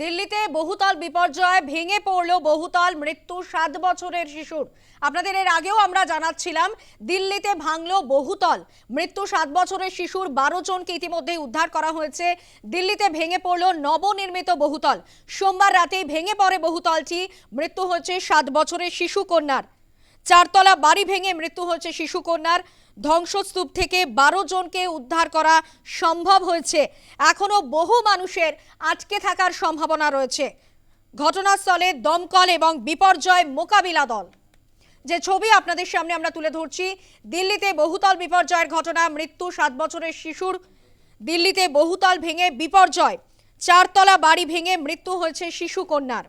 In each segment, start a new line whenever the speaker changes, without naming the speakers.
দিল্লিতে বহুতল বিপর্যয় ভেঙে পড়ল বহুতল মৃত্যু সাত বছরের শিশুর। আপনাদের এর আগেও আমরা জানাচ্ছিলাম, দিল্লিতে ভাঙল বহুতল। মৃত্যু সাত বছরের শিশুর বারো জনকে ইতিমধ্যে উদ্ধার করা হয়েছে। দিল্লিতে ভেঙে পড়ল নবনির্মিত বহুতল। সোমবার রাতেই ভেঙে পড়ে বহুতলটি। মৃত্যু হয়েছে সাত বছরের শিশু কন্যার। চারতলা বাড়ি ভেঙে মৃত্যু হয়েছে শিশু কন্যার। ধ্বংসস্তূপ থেকে বারো জনকে উদ্ধার করা সম্ভব হয়েছে। এখনও বহু মানুষের আটকে থাকার সম্ভাবনা রয়েছে। ঘটনাস্থলে দমকল এবং বিপর্যয় মোকাবিলা দল। যে ছবি আপনাদের সামনে আমরা তুলে ধরছি, দিল্লিতে বহুতল বিপর্যয়ের ঘটনা, মৃত্যু সাত বছরের শিশুর। দিল্লিতে বহুতল ভেঙে বিপর্যয়, চারতলা বাড়ি ভেঙে মৃত্যু হয়েছে শিশু কন্যার।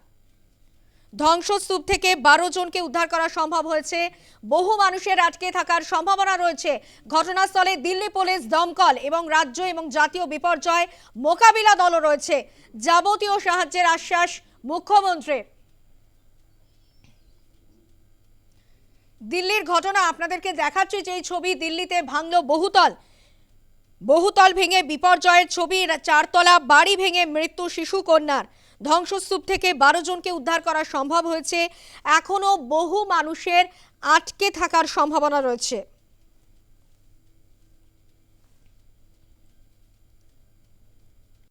ধ্বংসস্তূপ থেকে বারো জনকে উদ্ধার করা সম্ভব হয়েছে। বহু মানুষের আটকে থাকার সম্ভাবনা রয়েছে। ঘটনাস্থলে দিল্লি পুলিশ দমকল এবং রাজ্য এবং জাতীয় বিপর্যয় মোকাবিলা দলও রয়েছে। যাবতীয় সাহায্যের আশ্বাস মুখ্যমন্ত্রীর দিল্লির ঘটনা আপনাদেরকে দেখাচ্ছি। যে এই ছবি দিল্লিতে ভাঙলো বহুতল বহুতল ভেঙে বিপর্যয়ের ছবি, চারতলা বাড়ি ভেঙে মৃত্যু শিশু কন্যার। ধ্বংসস্তূপ থেকে বারো জনকে উদ্ধার করা সম্ভব হয়েছে। এখনও বহু মানুষের আটকে থাকার সম্ভাবনা রয়েছে।